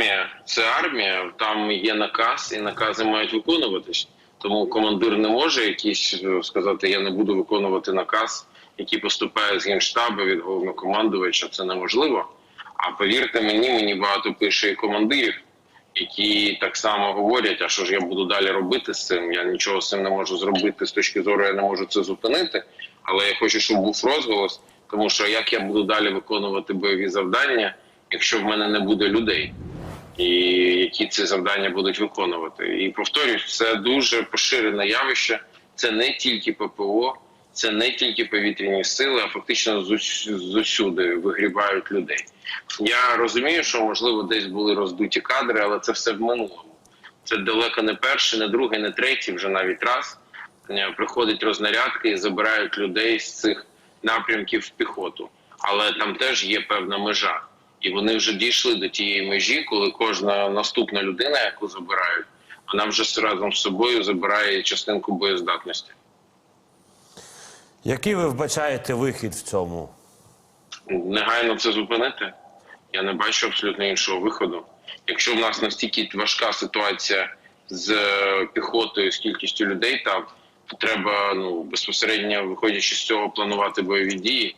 армія це армія, там є наказ, і накази мають виконуватись. Тому командир не може якийсь е, сказати, я не буду виконувати наказ, який поступає з генштабу від головнокомандувача. Це неможливо. А повірте мені, мені багато пише і командирів, які так само говорять: а що ж я буду далі робити з цим? Я нічого з цим не можу зробити з точки зору, я не можу це зупинити. Але я хочу, щоб був розголос, тому що як я буду далі виконувати бойові завдання, якщо в мене не буде людей, і які ці завдання будуть виконувати. І повторюсь, це дуже поширене явище. Це не тільки ППО, це не тільки повітряні сили, а фактично з ус- зусюди вигрібають людей. Я розумію, що можливо десь були роздуті кадри, але це все в минулому. Це далеко не перший, не другий, не третій, вже навіть раз Е, приходять рознарядки і забирають людей з цих напрямків в піхоту. Але там теж є певна межа, і вони вже дійшли до тієї межі, коли кожна наступна людина, яку забирають, вона вже разом з собою забирає частинку боєздатності. Який ви вбачаєте вихід в цьому? негайно це зупинити. Я не бачу абсолютно іншого виходу. Якщо в нас настільки важка ситуація з е, піхотою, з кількістю людей, там то треба ну безпосередньо виходячи з цього планувати бойові дії,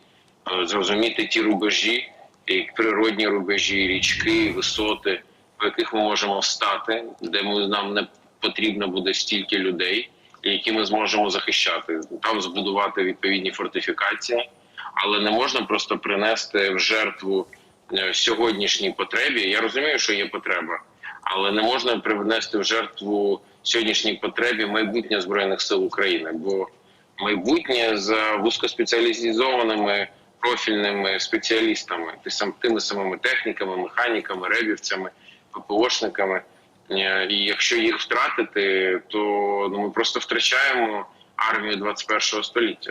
е, зрозуміти ті рубежі, і природні рубежі, річки, висоти, по яких ми можемо встати, де ми нам не потрібно буде стільки людей, які ми зможемо захищати. Там збудувати відповідні фортифікації але не можна просто принести в жертву е, сьогоднішній потребі. Я розумію, що є потреба, але не можна принести в жертву сьогоднішній потребі майбутнє збройних сил України, бо майбутнє за вузькоспеціалізованими профільними спеціалістами, тими самими техніками, механіками, ребівцями, ППОшниками. Е, І якщо їх втратити, то ну, ми просто втрачаємо армію 21 століття.